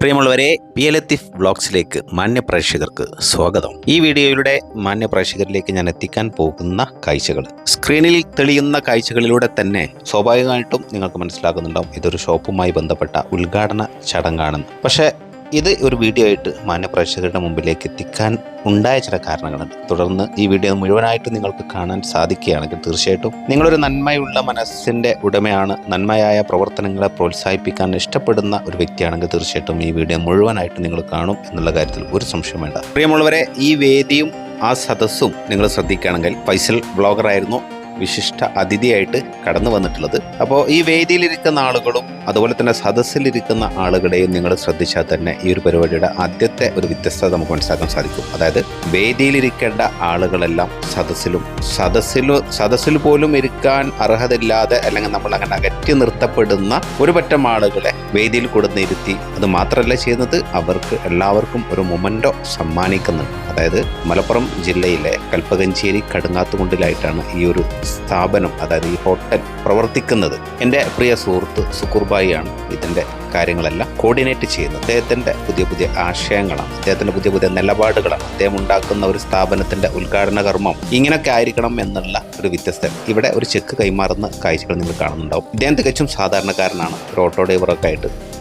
പ്രിയമുള്ളവരെ P L എത്തിഫ് വ്ളോഗ്സിലേക്ക് മാന്യ പ്രേക്ഷകർക്ക് സ്വാഗതം. ഈ വീഡിയോയിലൂടെ മാന്യ പ്രേക്ഷകരിലേക്ക് ഞാൻ എത്തിക്കാൻ പോകുന്ന കാഴ്ചകൾ. സ്ക്രീനിൽ തെളിയുന്ന കാഴ്ചകളിലൂടെ തന്നെ സ്വാഭാവികമായിട്ടും നിങ്ങൾക്ക് മനസ്സിലാകുന്നുണ്ടാവും ഇതൊരു ഷോപ്പുമായി ബന്ധപ്പെട്ട ഉദ്ഘാടന ചടങ്ങാണെന്ന്. പക്ഷേ ഇത് ഒരു വീഡിയോ ആയിട്ട് മാന്യ പ്രേക്ഷകരുടെ മുമ്പിലേക്ക് എത്തിക്കാൻ ഉണ്ടായ ചില കാരണങ്ങളുണ്ട്. തുടർന്ന് ഈ വീഡിയോ മുഴുവനായിട്ട് നിങ്ങൾക്ക് കാണാൻ സാധിക്കുകയാണെങ്കിൽ തീർച്ചയായിട്ടും നിങ്ങളൊരു നന്മയുള്ള മനസ്സിന്റെ ഉടമയാണ്. നന്മയായ പ്രവർത്തനങ്ങളെ പ്രോത്സാഹിപ്പിക്കാൻ ഇഷ്ടപ്പെടുന്ന ഒരു വ്യക്തിയാണെങ്കിൽ തീർച്ചയായിട്ടും ഈ വീഡിയോ മുഴുവനായിട്ട് നിങ്ങൾ കാണും എന്നുള്ള കാര്യത്തിൽ ഒരു സംശയം വേണ്ട. പ്രിയമുള്ളവരെ ഈ വേദിയും ആ സദസ്സും നിങ്ങൾ ശ്രദ്ധിക്കുകയാണെങ്കിൽ ഫൈസൽ ബ്ലോഗറായിരുന്നു വിശിഷ്ട അതിഥിയായിട്ട് കടന്നു വന്നിട്ടുള്ളത്. അപ്പോൾ ഈ വേദിയിലിരിക്കുന്ന ആളുകളും അതുപോലെ തന്നെ സദസ്സിലിരിക്കുന്ന ആളുകളെയും നിങ്ങൾ ശ്രദ്ധിച്ചാൽ തന്നെ ഈ ഒരു പരിപാടിയുടെ ആദ്യത്തെ ഒരു വ്യത്യസ്തത നമുക്ക് മനസ്സിലാക്കാൻ സാധിക്കും. അതായത് വേദിയിലിരിക്കേണ്ട ആളുകളെല്ലാം സദസ്സിലും സദസ്സിൽ സദസ്സിൽ പോലും ഇരിക്കാൻ അർഹതയില്ലാതെ അല്ലെങ്കിൽ നമ്മൾ അങ്ങനെ അകറ്റി നിർത്തപ്പെടുന്ന ഒരു പറ്റം ആളുകളെ വേദിയിൽ കൊടുന്നിരുത്തി അത് മാത്രമല്ല ചെയ്യുന്നത് അവർക്ക് എല്ലാവർക്കും ഒരു മൊമെന്റോ സമ്മാനിക്കുന്നുണ്ട്. അതായത് മലപ്പുറം ജില്ലയിലെ കൽപ്പകഞ്ചേരി കടുങ്ങാത്തുകുണ്ടിലായിട്ടാണ് ഈ ഒരു സ്ഥാപനം അതായത് ഈ ഹോട്ടൽ പ്രവർത്തിക്കുന്നത് എന്റെ പ്രിയ സുഹൃത്ത് സുക്കുർബായിയാണ് ഇതിന്റെ കാര്യങ്ങളെല്ലാം കോർഡിനേറ്റ് ചെയ്യുന്നത്. അദ്ദേഹത്തിന്റെ പുതിയ പുതിയ ആശയങ്ങളാണ്. അദ്ദേഹത്തിന്റെ പുതിയ പുതിയ നിലപാടുകളാണ്. അദ്ദേഹം ഉണ്ടാക്കുന്ന ഒരു സ്ഥാപനത്തിന്റെ ഉദ്ഘാടന കർമ്മം ഇങ്ങനെയൊക്കെ ആയിരിക്കണം എന്നുള്ള ഒരു വ്യത്യസ്ത ഇവിടെ ഒരു ചെക്ക് കൈമാറുന്ന കാഴ്ചകൾ നിങ്ങൾ കാണുന്നുണ്ടാവും. ഇദ്ദേഹം തികച്ചും സാധാരണക്കാരനാണ്. ഒരു ഓട്ടോ ഡ്രൈവറൊക്കെ ആയിട്ട്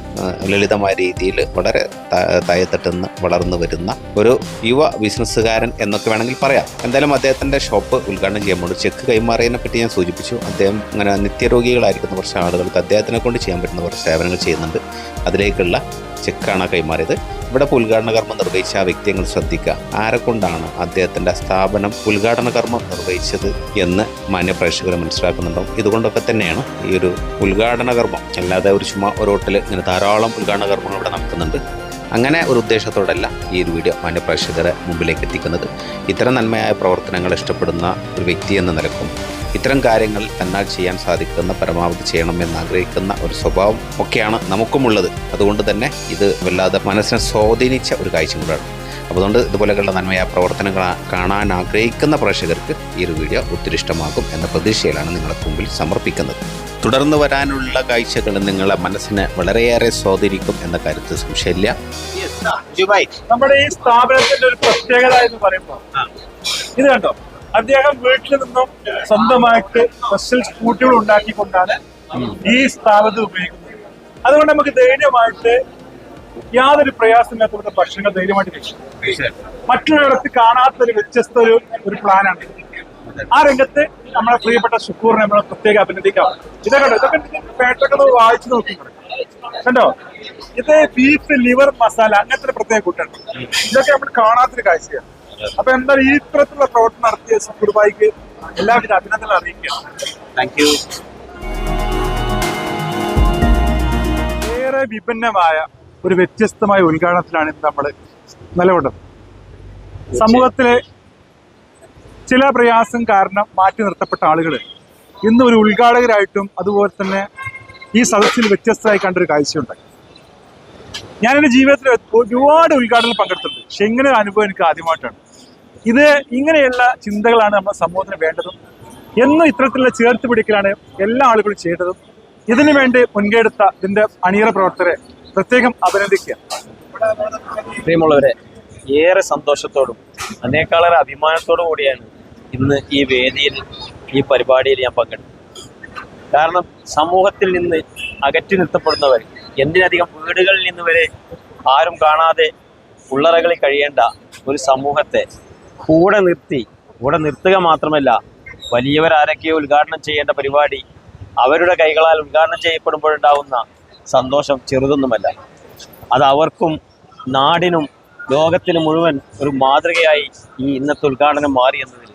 ലളിതമായ രീതിയിൽ വളരെ താഴെത്തട്ടുന്ന് വളർന്നു വരുന്ന ഒരു യുവ ബിസിനസ്സുകാരൻ എന്നൊക്കെ വേണമെങ്കിൽ പറയാം. എന്തായാലും അദ്ദേഹത്തിന്റെ ഷോപ്പ് ഉദ്ഘാടനം ചെയ്യുമ്പോൾ ചെക്ക് കൈമാറിയതിനെ പറ്റി ഞാൻ സൂചിപ്പിച്ചു. അദ്ദേഹം അങ്ങനെ നിത്യരോഗികളായിരിക്കുന്ന കുറച്ച് ആളുകൾക്ക് അദ്ദേഹത്തിനെ കൊണ്ട് ചെയ്യാൻ പറ്റുന്ന കുറച്ച് സേവനങ്ങൾ ചെയ്യുന്നുണ്ട്. അതിലേക്കുള്ള ചെക്കാണ് കൈമാറിയത്. ഇവിടെ ഉദ്ഘാടന കർമ്മം നിർവഹിച്ച ആ വ്യക്തിയങ്ങൾ ശ്രദ്ധിക്കുക. ആരെ കൊണ്ടാണ് അദ്ദേഹത്തിന്റെ സ്ഥാപനം ഉദ്ഘാടന കർമ്മം നിർവഹിച്ചത് എന്ന് മാന്യപ്രേക്ഷകർ മനസ്സിലാക്കുന്നുണ്ടോ ഇതുകൊണ്ടൊക്കെ തന്നെയാണ് ഈ ഒരു ഉദ്ഘാടന കർമ്മം. അല്ലാതെ ഒരു ചുമ ഒരു ഹോട്ടൽ ഇങ്ങനെ ധാരാളം ഉദ്ഘാടന കർമ്മങ്ങൾ ഇവിടെ നടക്കുന്നുണ്ട്. അങ്ങനെ ഒരു ഉദ്ദേശത്തോടല്ല ഈ ഒരു വീഡിയോ മാന്യപ്രേക്ഷകരെ മുമ്പിലേക്ക് എത്തിക്കുന്നത്. ഇത്തരം നന്മയായ പ്രവർത്തനങ്ങൾ ഇഷ്ടപ്പെടുന്ന ഒരു വ്യക്തി എന്ന നിലക്കും ഇത്തരം കാര്യങ്ങൾ എന്നാൽ ചെയ്യാൻ സാധിക്കുന്ന പരമാവധി ചെയ്യണമെന്ന് ആഗ്രഹിക്കുന്ന ഒരു സ്വഭാവം ഒക്കെയാണ് നമുക്കുമുള്ളത്. അതുകൊണ്ട് തന്നെ ഇത് വല്ലാതെ മനസ്സിനെ സ്വാധീനിച്ച ഒരു കാഴ്ച കൂടാണ് അപ്പോൾ അതുകൊണ്ട് ഇതുപോലെയുള്ള നന്മയാ പ്രവർത്തനങ്ങൾ കാണാൻ ആഗ്രഹിക്കുന്ന പ്രേക്ഷകർക്ക് ഈ ഒരു വീഡിയോ ഒത്തിരി ഇഷ്ടമാകും എന്ന പ്രതീക്ഷയിലാണ് നിങ്ങളെ മുമ്പിൽ സമർപ്പിക്കുന്നത്. തുടർന്ന് വരാനുള്ള കാഴ്ചകൾ നിങ്ങളെ മനസ്സിനെ വളരെയേറെ സ്വാധീനിക്കും എന്ന കാര്യത്തിൽ സംശയമില്ല. നമ്മുടെ ഈ സ്ഥാപനത്തിന്റെ ഒരു പ്രത്യേകത എന്ന് പറയുമ്പോൾ ഇത് കണ്ടോ? അദ്ദേഹം വീട്ടിൽ നിന്നും സ്വന്തമായിട്ട് സ്പെഷ്യൽ സ്കൂട്ടികൾ ഉണ്ടാക്കിക്കൊണ്ടാണ് ഈ സ്ഥാപനത്തിൽ ഉപയോഗിക്കുന്നത്. അതുകൊണ്ട് നമുക്ക് ധൈര്യമായിട്ട് യാതൊരു പ്രയാസമില്ലാത്ത ഭക്ഷണങ്ങൾ ധൈര്യമായിട്ട് വെച്ചു മറ്റൊരിടത്ത് കാണാത്ത ഒരു വ്യത്യസ്ത ഒരു ഒരു പ്ലാനാണ്. ആ രംഗത്ത് നമ്മളെ പ്രിയപ്പെട്ട ഷുക്കൂറിനെ നമ്മളെ പ്രത്യേക അഭിനന്ദിക്കാം. ഇതൊക്കെ ഇതൊക്കെ പേട്ടൊക്കെ വായിച്ചു നോക്കി. കണ്ടോ? ഇത് ബീഫ് ലിവർ മസാല അങ്ങനത്തെ പ്രത്യേക കൂട്ടാണ്. ഇതൊക്കെ നമ്മൾ കാണാത്തൊരു കാഴ്ചയാണ്. അപ്പൊ എന്താ ഈ ഇത്തരത്തിലുള്ള പ്രവർത്തനം നടത്തിയ സുഹൃബായിക്ക് എല്ലാവിധ അഭിനന്ദനം അറിയിക്കുകയാണ്. താങ്ക് യു ഏറെ വിഭിന്നമായ ഒരു വ്യത്യസ്തമായ ഉദ്ഘാടനത്തിലാണ് ഇന്ന് നമ്മൾ നിലകൊണ്ടത്. സമൂഹത്തിലെ ചില പ്രയാസം കാരണം മാറ്റി നിർത്തപ്പെട്ട ആളുകൾ ഇന്ന് ഒരു ഉദ്ഘാടകരായിട്ടും അതുപോലെ തന്നെ ഈ സദസ്സിൽ വ്യത്യസ്തമായി കണ്ടൊരു കാഴ്ചയുണ്ടായി ഞാൻ എന്റെ ജീവിതത്തിൽ ഒരുപാട് ഉദ്ഘാടനം പങ്കെടുത്തിട്ടുണ്ട്. പക്ഷെ ഇങ്ങനെ ഒരു അനുഭവം എനിക്ക് ആദ്യമായിട്ടാണ്. ഇത് ഇങ്ങനെയുള്ള ചിന്തകളാണ് നമ്മുടെ സമൂഹത്തിന് വേണ്ടതും. എന്നും ഇത്തരത്തിലുള്ള ചേർത്ത് പിടിക്കലാണ് എല്ലാ ആളുകളും ചെയ്തതും. ഇതിനു വേണ്ടി മുൻകെടുത്ത ഇതിന്റെ അണിയറ പ്രവർത്തകരെ പ്രത്യേകം അഭിനന്ദിക്കുക. ഏറെ സന്തോഷത്തോടും അതിനേക്കാളേറെ അഭിമാനത്തോടു കൂടിയാണ് ഇന്ന് ഈ വേദിയിൽ ഈ പരിപാടിയിൽ ഞാൻ പങ്കെടുത്തത്. കാരണം സമൂഹത്തിൽ നിന്ന് അകറ്റി നിർത്തപ്പെടുന്നവർ എന്തിനധികം വീടുകളിൽ നിന്ന് വരെ ആരും കാണാതെ ഉള്ളറകളിൽ കഴിയേണ്ട ഒരു സമൂഹത്തെ കൂടെ നിർത്തി കൂടെ നിർത്തുക മാത്രമല്ല വലിയവരാരൊക്കെ ഉദ്ഘാടനം ചെയ്യേണ്ട പരിപാടി അവരുടെ കൈകളാൽ ഉദ്ഘാടനം ചെയ്യപ്പെടുമ്പോഴുണ്ടാവുന്ന സന്തോഷം ചെറുതൊന്നുമല്ല. അത് അവർക്കും നാടിനും ലോകത്തിന് മുഴുവൻ ഒരു മാതൃകയായി ഈ ഇന്നത്തെ ഉദ്ഘാടനം മാറി എന്നതിൽ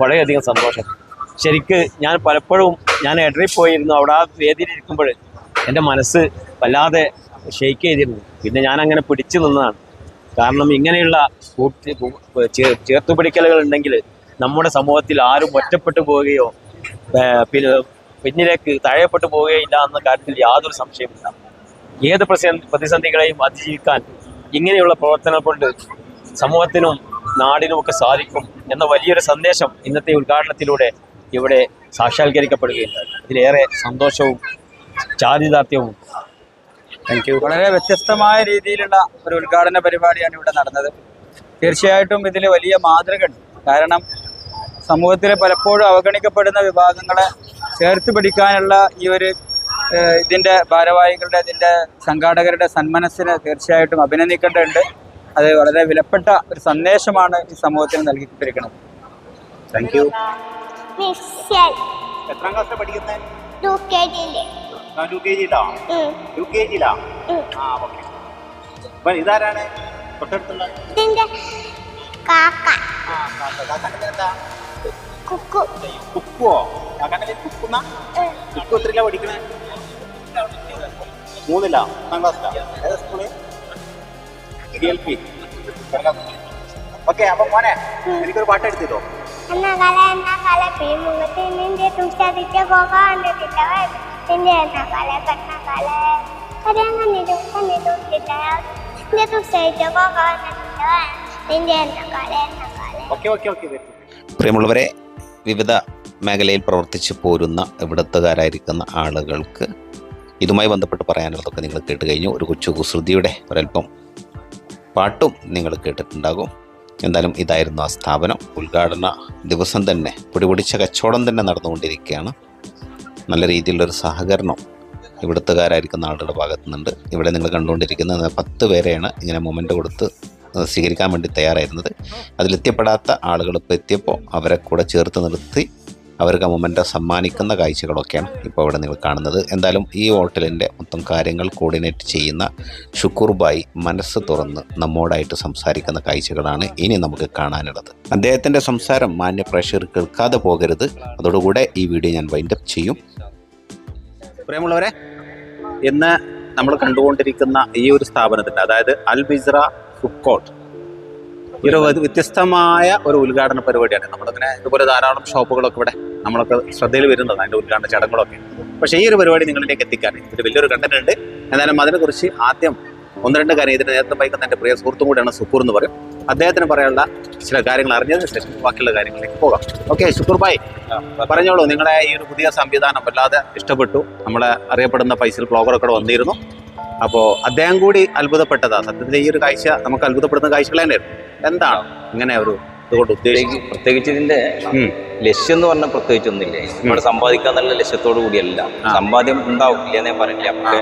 വളരെയധികം സന്തോഷം. ശരിക്ക് ഞാൻ പലപ്പോഴും ഞാൻ ഇടറിൽ പോയിരുന്നു അവിടെ ആ വേദിയിൽ ഇരിക്കുമ്പോൾ എന്റെ മനസ്സ് വല്ലാതെ ഷെയ്ക്ക് ചെയ്തിരുന്നു. പിന്നെ ഞാൻ അങ്ങനെ പിടിച്ചു നിന്നതാണ്. കാരണം ഇങ്ങനെയുള്ള കൂട്ടി ചേർത്തുപിടിക്കലുകൾ ഉണ്ടെങ്കിൽ നമ്മുടെ സമൂഹത്തിൽ ആരും ഒറ്റപ്പെട്ടു പോവുകയോ പിന്നിലേക്ക് തഴയപ്പെട്ടു പോവുകയില്ല എന്ന കാര്യത്തിൽ യാതൊരു സംശയമില്ല ഏത് പ്രതിസന്ധികളെയും അതിജീവിക്കാൻ ഇങ്ങനെയുള്ള പ്രവർത്തനം കൊണ്ട് സമൂഹത്തിനും നാടിനും ഒക്കെ സാധിക്കും എന്ന വലിയൊരു സന്ദേശം ഇന്നത്തെ ഉദ്ഘാടനത്തിലൂടെ ഇവിടെ സാക്ഷാത്കരിക്കപ്പെടുകയുണ്ടായി. ഇതിലേറെ സന്തോഷവും ചാരിതാർത്ഥ്യവും താങ്ക് യു വളരെ വ്യത്യസ്തമായ രീതിയിലുള്ള ഒരു ഉദ്ഘാടന പരിപാടിയാണ് ഇവിടെ നടന്നത്. തീർച്ചയായിട്ടും ഇതിൽ വലിയ മാതൃകയുണ്ട്. കാരണം സമൂഹത്തിലെ പലപ്പോഴും അവഗണിക്കപ്പെടുന്ന വിഭാഗങ്ങളെ ചേർത്ത് പിടിക്കാനുള്ള ഈ ഒരു ഇതിന്റെ ഭാരവാഹികളുടെ ഇതിന്റെ സംഘാടകരുടെ സന്മനസ്സിനെ തീർച്ചയായിട്ടും അഭിനന്ദിക്കേണ്ടതുണ്ട്. അത് വളരെ വിലപ്പെട്ട ഒരു സന്ദേശമാണ് ഈ സമൂഹത്തിന് നൽകിക്കൊണ്ടിരിക്കുന്നത്. താങ്ക് യു എത്രാം ക്ലാസ് പഠിക്കുന്നത് ടു കെ ജിയിൽ യു കെ ജിയിലാ ആ. ഓക്കെ അപ്പൊ ഇതാരാണ്? തൊട്ടടുത്തുള്ള? കുക്കുവോ? കാക്കാന്റെ കുക്കുന്ന കുക്കു എത്രയിലാ പഠിക്കണേ? മൂന്നില്ല ഒന്നാം ക്ലാസ്സിലാ? ഏതാ school? D L P okay അപ്പൊ മോനെ എനിക്കൊരു പാട്ട് എടുത്തിട്ടോ? എന്ന കല എന്ന കല പീമുഖത്തിൽ നിന്റെ തുഷാദിച്ച ഓക്കെ ഓക്കെ ഓക്കെ പ്രിയമുള്ളവരെ വിവിധ മേഖലയിൽ പ്രവർത്തിച്ചു പോരുന്ന ഇവിടത്തുകാരായിരിക്കുന്ന ആളുകൾക്ക് ഇതുമായി ബന്ധപ്പെട്ട് പറയാനുള്ളതൊക്കെ നിങ്ങൾ കേട്ട് കഴിഞ്ഞു. ഒരു കൊച്ചു കുസൃതിയുടെ ഒരല്പം പാട്ടും നിങ്ങൾ കേട്ടിട്ടുണ്ടാകും. എന്തായാലും ഇതായിരുന്നു ആ സ്ഥാപനം. ഉദ്ഘാടന ദിവസം തന്നെ പൊടിപൊടിച്ച കച്ചവടം തന്നെ നടന്നുകൊണ്ടിരിക്കുകയാണ്. നല്ല രീതിയിലുള്ളൊരു സഹകരണം ഇവിടുത്തുകാരായിരിക്കുന്ന ആളുകളുടെ ഭാഗത്തു നിന്നുണ്ട് ഇവിടെ നിങ്ങൾ കണ്ടുകൊണ്ടിരിക്കുന്ന പത്ത് പേരെയാണ് ഇങ്ങനെ മൊമെന്റ് കൊടുത്ത് സ്വീകരിക്കാൻ വേണ്ടി തയ്യാറായിരുന്നത്. അതിലെത്തിപ്പെടാത്ത ആളുകൾ ഇപ്പോൾ എത്തിയപ്പോൾ അവരെ കൂടെ ചേർത്ത് നിർത്തി അവർക്ക് മൊമെന്റ് സമ്മാനിക്കുന്ന കാഴ്ചകളൊക്കെയാണ് ഇപ്പോൾ ഇവിടെ നിങ്ങൾ കാണുന്നത്. എന്തായാലും ഈ ഹോട്ടലിന്റെ മൊത്തം കാര്യങ്ങൾ കോർഡിനേറ്റ് ചെയ്യുന്ന ഷുക്കൂർ ബായി മനസ്സ് തുറന്ന് നമ്മോടായിട്ട് സംസാരിക്കുന്ന കാഴ്ചകളാണ് ഇനി നമുക്ക് കാണാനുള്ളത്. അദ്ദേഹത്തിന്റെ സംസാരം മാന്യ പ്രേക്ഷകർ കേൾക്കാതെ പോകരുത്. അതോടുകൂടെ ഈ വീഡിയോ ഞാൻ വൈൻഡപ്പ് ചെയ്യും. പ്രിയമുള്ളവരെ ഇന്ന് നമ്മൾ കണ്ടുകൊണ്ടിരിക്കുന്ന ഈ ഒരു സ്ഥാപനത്തിന്റെ അതായത് അൽ ബിസ്ര ഫുഡ് കോർട്ട് ഒരു വ്യ- വ്യത്യസ്തമായ ഒരു ഉദ്ഘാടന പരിപാടിയാണ്. നമ്മളിങ്ങനെ ഇതുപോലെ ധാരാളം ഷോപ്പുകളൊക്കെ ഇവിടെ നമ്മളൊക്കെ ശ്രദ്ധയിൽ വരുന്നതാണ് അതിന്റെ ഉദ്ഘാടന ചടങ്ങുകളൊക്കെ. പക്ഷേ ഈ ഒരു പരിപാടി നിങ്ങളിലേക്ക് എത്തിക്കാൻ ഇതിൽ വലിയൊരു കണ്ടന്റ് ഉണ്ട്. എന്നാലും അതിനെക്കുറിച്ച് ആദ്യം ഒന്ന് രണ്ട് കാര്യം ഇതിന് നേരത്തെ വൈകുന്ന എന്റെ പ്രിയ സുഹൃത്തും കൂടെയാണ് സുക്കൂർ എന്ന് പറയും. അദ്ദേഹത്തിന് പറയാനുള്ള ചില കാര്യങ്ങൾ അറിഞ്ഞതിന് ശേഷം ബാക്കിയുള്ള കാര്യങ്ങളിലേക്ക് പോകാം. ഓക്കെ ശുക്കൂർ ഭായ് പറഞ്ഞോളൂ നിങ്ങളെ ഈ ഒരു പുതിയ സംവിധാനം വല്ലാതെ ഇഷ്ടപ്പെട്ടു. നമ്മളെ അറിയപ്പെടുന്ന ഫൈസൽ ബ്ലോഗറൊക്കെ ഇവിടെ വന്നിരുന്നു. അപ്പോൾ അദ്ദേഹം കൂടി അത്ഭുതപ്പെട്ടതാ. സത്യത്തിൽ ഈ ഒരു കാഴ്ച നമുക്ക് അത്ഭുതപ്പെടുന്ന കാഴ്ചകൾ തന്നെയായിരുന്നു. എന്താണ് ഇങ്ങനെ ഒരു ഇതുകൊണ്ട് ഉദ്ദേശിക്കും പ്രത്യേകിച്ച് ഇതിന്റെ. ലക്ഷ്യം എന്ന് പറഞ്ഞാൽ പ്രത്യേകിച്ച് ഒന്നുമില്ല നമ്മുടെ സമ്പാദിക്കാൻ എന്നുള്ള ലക്ഷ്യത്തോടു കൂടിയല്ല. സമ്പാദ്യം ഉണ്ടാവില്ല എന്നേ പറഞ്ഞില്ല നമുക്ക്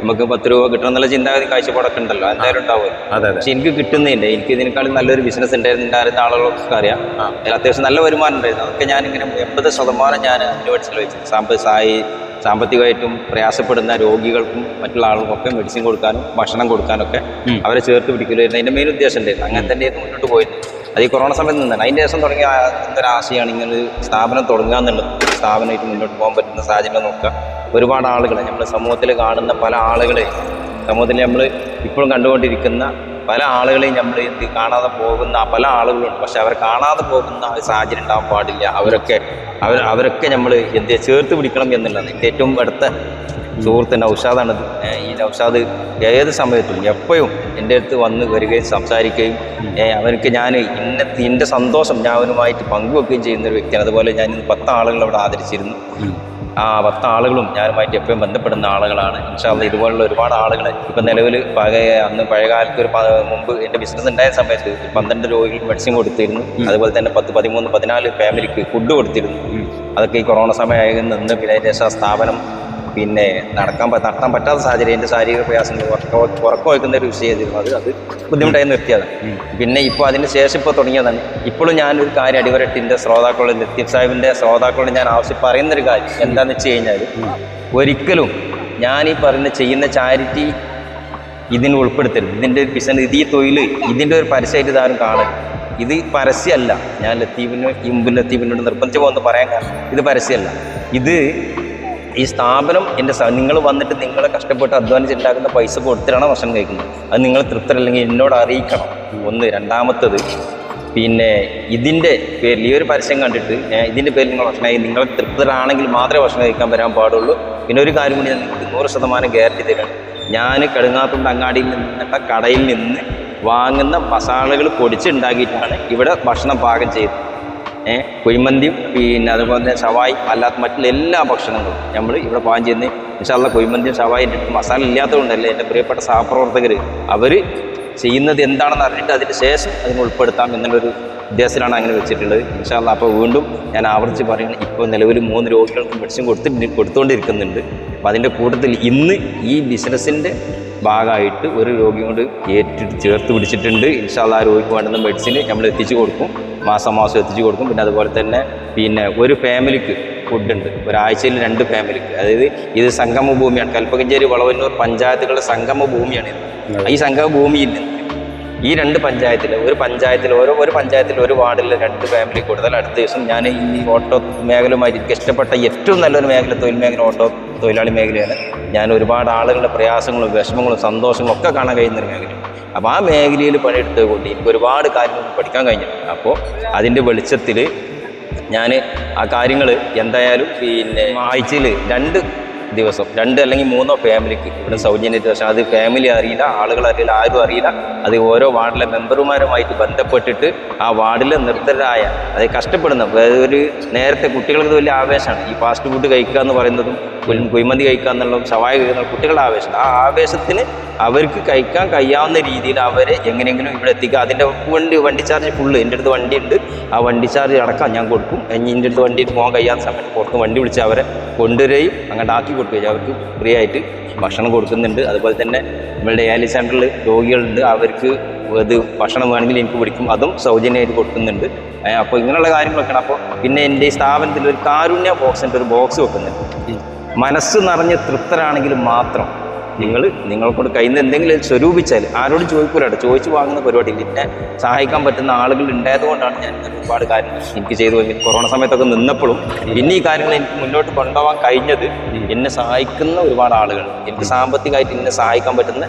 നമുക്ക് പത്ത് രൂപ കിട്ടണം എന്നുള്ള ചിന്താഗതി കാഴ്ചപ്പാടൊക്കെ ഉണ്ടല്ലോ എന്തായാലും ഉണ്ടാവും പക്ഷെ എനിക്ക് കിട്ടുന്നില്ല എനിക്ക് ഇതിനേക്കാളും നല്ലൊരു ബിസിനസ് ഉണ്ടായിരുന്നു ഉണ്ടായിരുന്ന ആളുകൾക്ക് അറിയാം അതിൽ അത്യാവശ്യം നല്ല വരുമാനം ഉണ്ടായിരുന്നു. അതൊക്കെ ഞാനിങ്ങനെ എൺപത് ശതമാനം ഞാൻ അതിന് വേണ്ടി ചെലവഴിച്ചു സാമ്പ സായി സാമ്പത്തികമായിട്ടും പ്രയാസപ്പെടുന്ന രോഗികൾക്കും മറ്റുള്ള ആളുകൾക്കൊക്കെ മെഡിസിൻ കൊടുക്കാനും ഭക്ഷണം കൊടുക്കാനൊക്കെ അവരെ ചേർത്ത് പിടിക്കലായിരുന്നു. അതിന്റെ മെയിൻ ഉദ്ദേശം ഉണ്ടായിരുന്നു അങ്ങനെ തന്നെയായിരുന്നു മുന്നോട്ട് പോയത്. അത് ഈ കൊറോണ സമയത്ത് നിന്നാണ്. അതിന്റെ ശേഷം തുടങ്ങിയ എന്തൊരു ആശയമാണ് ഇങ്ങനെ സ്ഥാപനം തുടങ്ങുക എന്നുള്ളത്. സ്ഥാപനമായിട്ട് മുന്നോട്ട് പോകാൻ പറ്റുന്ന സാഹചര്യം നോക്കുക. ഒരുപാട് ആളുകളെ നമ്മുടെ സമൂഹത്തിൽ കാണുന്ന പല ആളുകളെ സമൂഹത്തിൽ നമ്മൾ ഇപ്പോഴും കണ്ടുകൊണ്ടിരിക്കുന്ന പല ആളുകളെയും നമ്മൾ കാണാതെ പോകുന്ന പല ആളുകളുണ്ട്. പക്ഷെ അവർ കാണാതെ പോകുന്ന ഒരു സാഹചര്യം ഉണ്ടാകാൻ പാടില്ല. അവരൊക്കെ അവർ അവരൊക്കെ നമ്മൾ എന്ത് ചേർത്ത് പിടിക്കണം എന്നുള്ളത് എന്റെ ഏറ്റവും അടുത്ത സുഹൃത്ത് നൗഷാദാണിത് ഈ നൗഷാദ് ഏത് സമയത്തും എപ്പോഴും എന്റെ അടുത്ത് വന്ന് വരികയും സംസാരിക്കുകയും ഏഹ് അവർക്ക് ഞാൻ ഇന്ന എന്റെ സന്തോഷം ഞാൻ അവനുമായിട്ട് പങ്കുവെക്കുകയും ചെയ്യുന്ന ഒരു വ്യക്തിയാണ്. അതുപോലെ ഞാൻ പത്ത് ആളുകൾ അവിടെ ആദരിച്ചിരുന്നു. ആ പത്ത് ആളുകളും ഞാനുമായിട്ട് എപ്പോഴും ബന്ധപ്പെടുന്ന ആളുകളാണ്. ഇൻഷാല്ല ഇതുപോലുള്ള ഒരുപാട് ആളുകൾ ഇപ്പം നിലവിൽ പഴയ അന്ന് പഴയ കാലത്ത് ഒരു മുമ്പ് എന്റെ ബിസിനസ് ഉണ്ടായ സമയത്ത് പന്ത്രണ്ട് രോഗികൾക്ക് മെഡിസിൻ കൊടുത്തിരുന്നു. അതുപോലെ തന്നെ പത്ത് പതിമൂന്ന് പതിനാല് ഫാമിലിക്ക് ഫുഡ് കൊടുത്തിരുന്നു. അതൊക്കെ ഈ കൊറോണ സമയമായി നിന്ന് പിന്നെ സ്ഥാപനം പിന്നെ നടക്കാൻ നടത്താൻ പറ്റാത്ത സാഹചര്യം എന്റെ ശാരീരിക പ്രയാസങ്ങൾ ഉറക്ക ഉറക്കം വയ്ക്കുന്ന ഒരു വിഷയമായിരുന്നു. അത് അത് ബുദ്ധിമുട്ടായി നിർത്തിയതാണ്. പിന്നെ ഇപ്പോൾ അതിന് ശേഷം ഇപ്പോൾ തുടങ്ങിയതാണ്. ഇപ്പോഴും ഞാനൊരു കാര്യം അടിവരട്ടിന്റെ ശ്രോതാക്കളോട് ലത്തീഫ് സാഹിബിന്റെ ശ്രോതാക്കളോട് ഞാൻ ആവശ്യം പറയുന്നൊരു കാര്യം എന്താണെന്ന് വെച്ച് കഴിഞ്ഞാൽ ഒരിക്കലും ഞാൻ ഈ പറയുന്ന ചെയ്യുന്ന ചാരിറ്റി ഇതിന് ഉൾപ്പെടുത്തരുത്. ഇതിന്റെ ബിസിനസ് ഇത് ഈ തൊഴിൽ ഇതിന്റെ ഒരു പരസ്യമായിട്ട് ഇതാരും കാണരുത് ഇത് പരസ്യമല്ല. ഞാൻ ലത്തീഫിന് ഈ മുമ്പിൽ ലത്തീഫിനോട് നിർബന്ധിച്ച് പോകുമെന്ന് പറയാൻ കാരണം ഇത് പരസ്യമല്ല. ഇത് ഈ സ്ഥാപനം എന്റെ നിങ്ങൾ വന്നിട്ട് നിങ്ങൾ കഷ്ടപ്പെട്ട് അധ്വാനിച്ചുണ്ടാക്കുന്ന പൈസ കൊടുത്തിട്ടാണ് ഭക്ഷണം കഴിക്കുന്നത്. അത് നിങ്ങൾ തൃപ്തരല്ലെങ്കിൽ എന്നോട് അറിയിക്കണം. ഒന്ന്. രണ്ടാമത്തത് പിന്നെ ഇതിന്റെ പേരിൽ ഈ ഒരു പരസ്യം കണ്ടിട്ട് ഇതിന്റെ പേരിൽ നിങ്ങൾ ഭക്ഷണം നിങ്ങൾ തൃപ്തരാണെങ്കിൽ മാത്രമേ ഭക്ഷണം കഴിക്കാൻ വരാൻ പാടുള്ളൂ. പിന്നെ ഒരു കാര്യം കൂടി ഞാൻ നിങ്ങൾക്ക് നൂറ് ശതമാനം ഗ്യാരണ്ടി തരാണ്. ഞാൻ കടുങ്ങാത്തുണ്ട് അങ്ങാടിയിൽ നിന്നിട്ട കടയിൽ നിന്ന് വാങ്ങുന്ന മസാലകൾ പൊടിച്ചുണ്ടാക്കിയിട്ടാണ് ഇവിടെ ഭക്ഷണം പാകം ഏഹ് കുഴിമന്തിയും പിന്നെ അതുപോലെ തന്നെ ഷവായി അല്ലാത്ത മറ്റുള്ള എല്ലാ ഭക്ഷണങ്ങളും നമ്മൾ ഇവിടെ പാകം ചെയ്യുന്നത്. ഇൻഷാല്ല കുഴിമന്തിയും അടുത്ത് മസാല ഇല്ലാത്തതുകൊണ്ടല്ലേ എന്റെ പ്രിയപ്പെട്ട സഹപ്രവർത്തകർ അവർ ചെയ്യുന്നത് എന്താണെന്ന് അറിഞ്ഞിട്ട് അതിന് ശേഷം അതിന് ഉൾപ്പെടുത്താം എന്നുള്ളൊരു ഉദ്ദേശത്തിലാണ് അങ്ങനെ വെച്ചിട്ടുള്ളത്. ഇൻഷാല്ല അപ്പോൾ വീണ്ടും ഞാൻ ആവർത്തിച്ച് പറയുന്നത് ഇപ്പോൾ നിലവിൽ മൂന്ന് രോഗികൾക്ക് മെഡിസിൻ കൊടുത്തിട്ട് കൊടുത്തുകൊണ്ടിരിക്കുന്നുണ്ട്. അപ്പോൾ അതിന്റെ കൂട്ടത്തിൽ ഇന്ന് ഈ ബിസിനസ്സിന്റെ ഭാഗമായിട്ട് ഒരു രോഗിയോട് ഏറ്റെടുത്ത് ഏറ്റു ചേർത്ത് പിടിച്ചിട്ടുണ്ട്. ഇൻഷാല്ല ആ രോഗിക്ക് വേണ്ടുന്ന മെഡിസിൻ നമ്മൾ എത്തിച്ചു കൊടുക്കും. മാസം മാസം എത്തിച്ചു കൊടുക്കും. പിന്നെ അതുപോലെ തന്നെ പിന്നെ ഒരു ഫാമിലിക്ക് ഫുഡുണ്ട്. ഒരാഴ്ചയിൽ രണ്ട് ഫാമിലിക്ക്. അതായത് ഇത് സംഗമ ഭൂമിയാണ് കൽപ്പകഞ്ചേരി വളവന്നൂർ പഞ്ചായത്തുകളുടെ സംഗമ ഭൂമിയാണ് ഇത് ഈ സംഗമ ഭൂമിയിൽ ഈ രണ്ട് പഞ്ചായത്തിൽ ഒരു പഞ്ചായത്തിൽ ഓരോ ഒരു പഞ്ചായത്തിൽ ഒരു വാർഡിൽ രണ്ട് ഫാമിലി കൂടുതൽ. അടുത്ത ദിവസം ഞാൻ ഈ ഓട്ടോ മേഖലയുമായി എനിക്ക് ഇഷ്ടപ്പെട്ട ഏറ്റവും നല്ലൊരു മേഖല തൊഴിൽ മേഖല ഓട്ടോ തൊഴിലാളി മേഖലയാണ്. ഞാൻ ഒരുപാട് ആളുകളുടെ പ്രയാസങ്ങളും വിഷമങ്ങളും സന്തോഷങ്ങളും ഒക്കെ കാണാൻ കഴിയുന്ന ഒരു മേഖലയാണ്. അപ്പോൾ ആ മേഖലയിൽ പണിയെടുത്തത് കൊണ്ട് എനിക്ക് ഒരുപാട് കാര്യങ്ങൾ പഠിക്കാൻ കഴിഞ്ഞിട്ടുണ്ട്. അപ്പോൾ അതിന്റെ വെളിച്ചത്തിൽ ഞാൻ ആ കാര്യങ്ങൾ എന്തായാലും പിന്നെ ആഴ്ചയിൽ രണ്ട് ദിവസം രണ്ട് അല്ലെങ്കിൽ മൂന്നോ ഫാമിലിക്ക് ഇവിടെ സൗജന്യമായിട്ട് പക്ഷേ അത് ഫാമിലി അറിയില്ല ആളുകൾ അറിയില്ല ആരും അറിയില്ല. അത് ഓരോ വാർഡിലെ മെമ്പർമാരുമായിട്ട് ബന്ധപ്പെട്ടിട്ട് ആ വാർഡിലെ നിർത്തരായ അത് കഷ്ടപ്പെടുന്ന ഒരു നേരത്തെ കുട്ടികൾക്ക് വലിയ ആവേശമാണ്. ഈ ഫാസ്റ്റ് ഫുഡ് കഴിക്കുക എന്ന് പറയുന്നതും കുഴിമന്തി കഴിക്കുക എന്നുള്ള സവായ കഴിക്കുന്ന കുട്ടികളുടെ ആവേശം. ആ ആവേശത്തിന് അവർക്ക് കഴിക്കാൻ കഴിയാവുന്ന രീതിയിൽ അവരെ എങ്ങനെയെങ്കിലും ഇവിടെ എത്തിക്കുക. അതിന്റെ വണ്ടി വണ്ടി ചാർജ് ഫുള്ള് എന്റെ അടുത്ത് വണ്ടി ഉണ്ട് ആ വണ്ടി ചാർജ് അടക്കം ഞാൻ കൊടുക്കും. എന്റെ അടുത്ത് വണ്ടി പോകാൻ കഴിയാത്ത സമയത്ത് പുറത്ത് വണ്ടി വിളിച്ച് അവരെ കൊണ്ടുവരികയും അങ്ങോട്ട് ആക്കി കൊടുക്കുകയും അവർക്ക് ഫ്രീ ആയിട്ട് ഭക്ഷണം കൊടുക്കുന്നുണ്ട്. അതുപോലെ തന്നെ നമ്മളുടെ ഡയാലിസ് സെന്ററിൽ രോഗികളുണ്ട്. അവർക്ക് ഇത് ഭക്ഷണം വേണമെങ്കിൽ എനിക്ക് പിടിക്കും. അതും സൗജന്യമായിട്ട് കൊടുക്കുന്നുണ്ട്. അപ്പോൾ ഇങ്ങനെയുള്ള കാര്യങ്ങളൊക്കെയാണ്. അപ്പോൾ പിന്നെ എന്റെ ഈ സ്ഥാപനത്തിൽ ഒരു കാരുണ്യ ബോക്സിന്റെ ഒരു ബോക്സ് വെക്കുന്നുണ്ട്. മനസ്സ് നിറഞ്ഞ് തൃപ്തരാണെങ്കിൽ മാത്രം നിങ്ങൾ നിങ്ങൾക്കൊണ്ട് കയ്യിൽ നിന്ന് എന്തെങ്കിലും സ്വരൂപിച്ചാൽ ആരോട് ചോദിക്കൂലാട്ടോ. ചോദിച്ചു വാങ്ങുന്ന പരിപാടി എന്നെ സഹായിക്കാൻ പറ്റുന്ന ആളുകൾ ഉണ്ടായതുകൊണ്ടാണ് ഞാൻ ഒരുപാട് കാര്യങ്ങൾ എനിക്ക് ചെയ്തു കഴിഞ്ഞത്. കൊറോണ സമയത്തൊക്കെ നിന്നപ്പോഴും പിന്നെ ഈ കാര്യങ്ങൾ എനിക്ക് മുന്നോട്ട് കൊണ്ടുപോകാൻ കഴിഞ്ഞത് എന്നെ സഹായിക്കുന്ന ഒരുപാട് ആളുകൾ. എനിക്ക് സാമ്പത്തികമായിട്ട് എന്നെ സഹായിക്കാൻ പറ്റുന്ന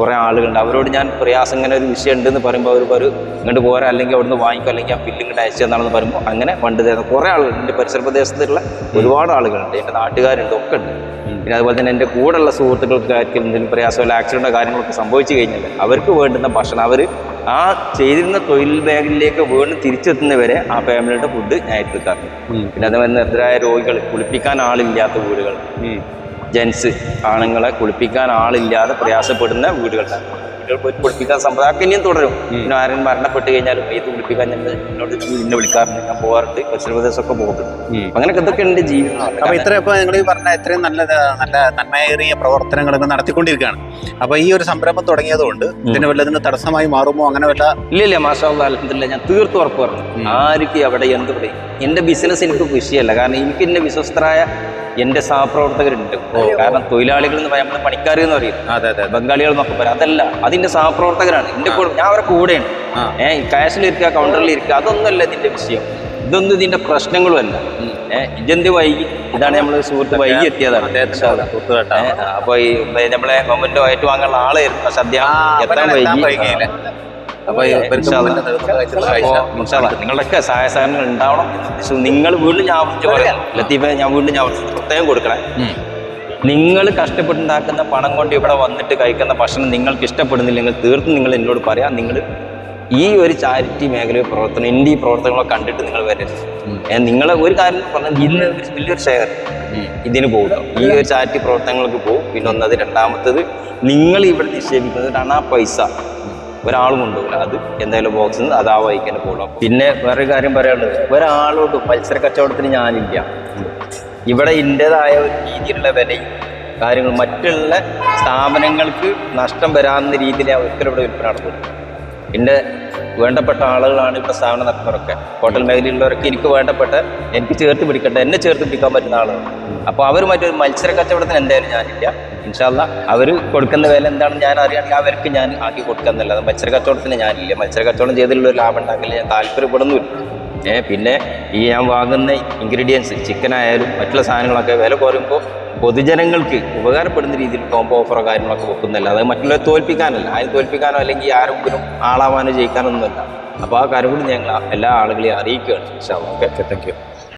കുറേ ആളുകളുണ്ട്. അവരോട് ഞാൻ പ്രയാസം ഇങ്ങനെ ഒരു വിഷയം ഉണ്ടെന്ന് പറയുമ്പോൾ അവർ ഒരു ഇങ്ങോട്ട് പോരാ അല്ലെങ്കിൽ അവിടുന്ന് വാങ്ങിക്കും അല്ലെങ്കിൽ ആ ബില്ല് ഇങ്ങോട്ട് അയച്ചു തന്നാണെന്ന് പറയുമ്പോൾ അങ്ങനെ പണ്ട് തരുന്ന കുറേ ആളുകൾ എന്റെ പരിസര പ്രദേശത്തുള്ള ഒരുപാട് ആളുകളുണ്ട് എന്റെ നാട്ടുകാരുണ്ട് ഒക്കെ ഉണ്ട്. പിന്നെ അതുപോലെ തന്നെ എന്റെ കൂടെയുള്ള സുഹൃത്തുക്കൾക്ക് ആയിരിക്കും എന്തെങ്കിലും പ്രയാസമല്ല ആക്സിഡന്റോ കാര്യങ്ങളൊക്കെ സംഭവിച്ചു കഴിഞ്ഞാൽ അവർക്ക് വേണ്ടുന്ന ഭക്ഷണം അവർ ആ ചെയ്തിരുന്ന തൊഴിൽ മേഖലയിലേക്ക് വീണ്ടും തിരിച്ചെത്തുന്നവരെ ആ ഫാമിലിയുടെ ഫുഡ് ഞാൻ എത്തിക്കാറുണ്ട് പിന്നെ അതുപോലെ നിർദ്ധരായ രോഗികൾ കുളിപ്പിക്കാൻ ആളില്ലാത്ത വീടുകൾ. ജെൻസ് ആണുങ്ങളെ കുളിപ്പിക്കാൻ ആളില്ലാതെ പ്രയാസപ്പെടുന്ന വീടുകളുണ്ട് വീടുകൾ പോയിട്ട് കുളിപ്പിക്കാൻ സമ്പ്രദായം ഇനിയും തുടരും. പിന്നെ ആരും മരണപ്പെട്ട് കഴിഞ്ഞാലും ഇത് കുളിപ്പിക്കാൻ ഞാൻ എന്നോട് എന്നെ വിളിക്കാറുണ്ട്. ഞാൻ പോകാറുണ്ട്. പരിസരപ്രദേശമൊക്കെ പോകുന്നുണ്ട്. അങ്ങനെയൊക്കെ ഇതൊക്കെ ഉണ്ട് ജീവിതം അപ്പൊ ഇത്ര ഇപ്പൊ നിങ്ങൾ പറഞ്ഞ ഇത്രയും നല്ല നല്ല നന്മയേറിയ പ്രവർത്തനങ്ങളൊക്കെ നടത്തിക്കൊണ്ടിരിക്കുകയാണ്. അപ്പൊ ഈ ഒരു സംരംഭം തുടങ്ങിയതുകൊണ്ട് ഇതിന് വല്ലതിന് തടസ്സമായി മാറുമോ? അങ്ങനെ വല്ല ഇല്ല ഇല്ല. മാഷാ അലഹമില്ല ഞാൻ തീർത്തു ഉറപ്പ് പറഞ്ഞു. ആർക്ക് അവിടെ എന്ത് പറയും എന്റെ ബിസിനസ് എനിക്ക് കൃഷിയല്ല. കാരണം എനിക്ക് എന്റെ വിശ്വസ്തരായ എന്റെ സഹപ്രവർത്തകരുണ്ട്. കാരണം തൊഴിലാളികൾ എന്ന് നമ്മൾ പണിക്കാർ എന്ന് പറയും. അതെ അതെ ബംഗാളികൾ എന്നൊക്കെ പറയാം. അതല്ല അതിന്റെ സഹപ്രവർത്തകരാണ്. എന്റെ കൂടെ ഞാൻ അവരുടെ കൂടെയാണ്. ഏഹ് കാശിലിരിക്കുക കൗണ്ടറിൽ ഇരിക്കുക അതൊന്നുമല്ല ഇതിന്റെ വിഷയം. ഇതൊന്നും ഇതിന്റെ പ്രശ്നങ്ങളുമല്ല. ഏഹ് ഇജന്ത് വൈകി? ഇതാണ് നമ്മൾ സുഹൃത്ത് വൈകി എത്തിയതാണ്. അപ്പോൾ അപ്പൊ ഈ നമ്മളെ മൊമെന്റോ ആയിട്ട് വാങ്ങാനുള്ള ആളായിരുന്നു. പക്ഷെ അദ്ദേഹം എത്താൻ വൈകി. അപ്പൊ ഈ ഇവർക്ക് മുമ്പിൽ നേതൃത്വം വഹിച്ചിട്ടുള്ള നിങ്ങളുടെയൊക്കെ സഹായ സഹകരണങ്ങൾ ഉണ്ടാവണം. നിങ്ങൾ വീണ്ടും ഞാൻ പറയാം. ലത്തീഫെ ഞാൻ വീണ്ടും ഞാൻ പ്രത്യേകം കൊടുക്കണേ. നിങ്ങൾ കഷ്ടപ്പെട്ടുണ്ടാക്കുന്ന പണം കൊണ്ട് ഇവിടെ വന്നിട്ട് കഴിക്കുന്ന ഭക്ഷണം നിങ്ങൾക്ക് ഇഷ്ടപ്പെടുന്നില്ലെങ്കിൽ തീർത്തും നിങ്ങൾ എന്നോട് പറയാം. നിങ്ങൾ ഈ ഒരു ചാരിറ്റി മേഖല പ്രവർത്തനം എന്റെ ഈ പ്രവർത്തനങ്ങളെ കണ്ടിട്ട് നിങ്ങൾ വരരുത്. നിങ്ങളെ ഒരു കാര്യം പറഞ്ഞാൽ ഇന്ന് വലിയൊരു ഷെയർ ഇതിന് പോകും ഈ ഒരു ചാരിറ്റി പ്രവർത്തനങ്ങൾക്ക് പോകും. പിന്നെ ഒന്നത് രണ്ടാമത്തത് നിങ്ങൾ ഇവിടെ നിക്ഷേപിക്കുന്നത് ആ പൈസ. ഒരാളും കൊണ്ടുപോകില്ല. അത് എന്തായാലും ബോക്സിൽ നിന്ന് അതാ വഹിക്കാൻ പോകണം. പിന്നെ വേറൊരു കാര്യം പറയാനുള്ളത്. ഒരാളോട് മത്സര കച്ചവടത്തിന് ഞാനില്ല. ഇവിടെ ഇന്റെതായ ഒരു രീതിയിലുള്ള വിലയും കാര്യങ്ങൾ മറ്റുള്ള സ്ഥാപനങ്ങൾക്ക് നഷ്ടം വരാവുന്ന രീതിയിൽ ഒരിക്കലും ഇവിടെ വിൽപ്പന നടത്തുന്നു എന്റെ വേണ്ടപ്പെട്ട ആളുകളാണ് ഇവിടെ സ്ഥാപനം നടത്തുന്നവരൊക്കെ. ഹോട്ടൽ മേഖലയിലുള്ളവരൊക്കെ എനിക്ക് വേണ്ടപ്പെട്ട എനിക്ക് ചേർത്ത് പിടിക്കേണ്ട എന്നെ ചേർത്ത് പിടിക്കാൻ പറ്റുന്ന ആളുകൾ അപ്പോൾ അവർ മറ്റൊരു മത്സര കച്ചവടത്തിന് എന്തായാലും ഞാനില്ല. ഇൻഷാല്ല അവർ കൊടുക്കുന്ന വില എന്താണെന്ന് ഞാൻ അറിയാണെങ്കിൽ അവർക്ക് ഞാൻ ആക്കി കൊടുക്കാന്നല്ലാതെ മത്സര കച്ചവടത്തിന് ഞാനില്ല. മത്സര കച്ചവടം ചെയ്തിട്ടുള്ള ഒരു ലാഭം ഉണ്ടാക്കില്ല ഞാൻ താല്പര്യപ്പെടുന്നില്ല ഏഹ് പിന്നെ ഈ ഞാൻ വാങ്ങുന്ന ഇൻഗ്രീഡിയൻസ് ചിക്കൻ ആയാലും മറ്റുള്ള സാധനങ്ങളൊക്കെ വില കുറയുമ്പോൾ പൊതുജനങ്ങൾക്ക് ഉപകാരപ്പെടുന്ന രീതിയിൽ കോംബോ ഓഫറോ കാര്യങ്ങളൊക്കെ വെക്കുന്നില്ല അത് മറ്റുള്ളവരെ തോൽപ്പിക്കാനല്ല. ആരും തോൽപ്പിക്കാനോ അല്ലെങ്കിൽ ആരെങ്കിലും ആളാവാനോ ജയിക്കാനോ ഒന്നുമല്ല അപ്പോൾ ആ കാര്യം കൂടി ഞങ്ങൾ എല്ലാ ആളുകളെയും അറിയിക്കുകയാണ്. Okay thank you.